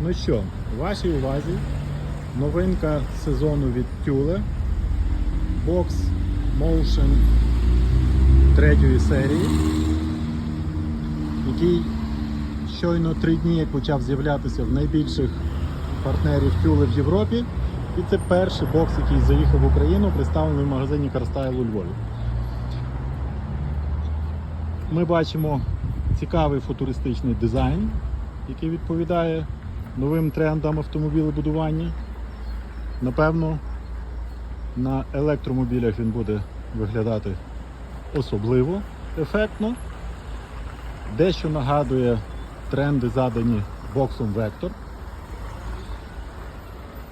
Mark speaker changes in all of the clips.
Speaker 1: Ну що, вашій увазі новинка сезону від Tule Box Motion третьої серії, який щойно три дні як почав з'являтися в найбільших партнерів Tule в Європі. І це перший бокс, який заїхав в Україну, представлений в магазині CarStyle у Львові. Ми бачимо цікавий футуристичний дизайн, який відповідає новим трендам автомобілебудування. Напевно, на електромобілях він буде виглядати особливо ефектно. Дещо нагадує тренди, задані боксом Vector.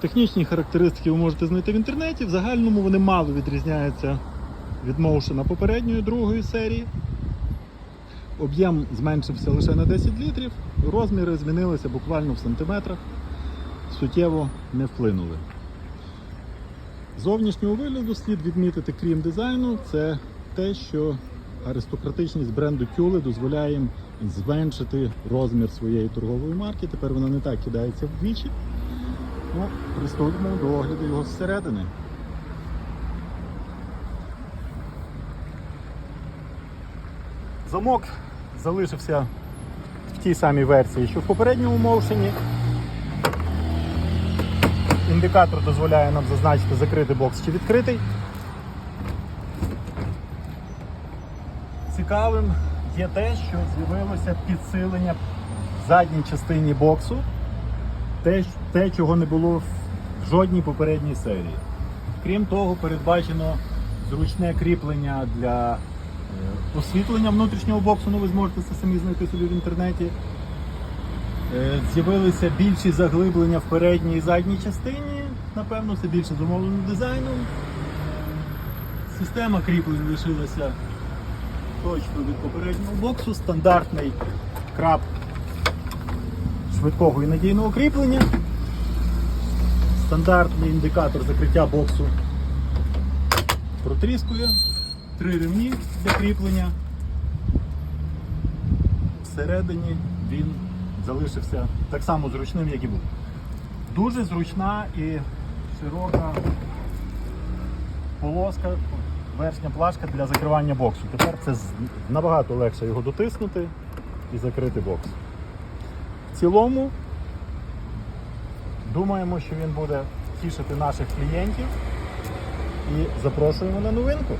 Speaker 1: Технічні характеристики ви можете знайти в інтернеті. В загальному вони мало відрізняються від Motion попередньої другої серії. Об'єм зменшився лише на 10 літрів, розміри змінилися буквально в сантиметрах, суттєво не вплинули. Зовнішнього вигляду слід відмітити, крім дизайну, це те, що аристократичність бренду Тюли дозволяє їм зменшити розмір своєї торгової марки. Тепер вона не так кидається вдвічі. Ну, приступимо до огляду його зсередини. Замок залишився в тій самій версії, що в попередньому моушені. Індикатор дозволяє нам зазначити, закритий бокс чи відкритий. Цікавим є те, що з'явилося підсилення в задній частині боксу, те, те, чого не було в жодній попередній серії. Крім того, передбачено зручне кріплення для освітлення внутрішнього боксу, ну ви зможете це самі знайти собі в інтернеті. Е, З'явилися більші заглиблення в передній і задній частині. Напевно, це більше замовлено дизайном. Система кріплень лишилася точно від попереднього боксу. Стандартний краб швидкого і надійного кріплення. Стандартний індикатор закриття боксу протріскує. Три ремні для кріплення. Всередині він залишився так само зручним, як і був. Дуже зручна і широка полоска, верхня плашка для закривання боксу. Тепер це набагато легше його дотиснути і закрити бокс. В цілому думаємо, що він буде тішити наших клієнтів і запрошуємо на новинку.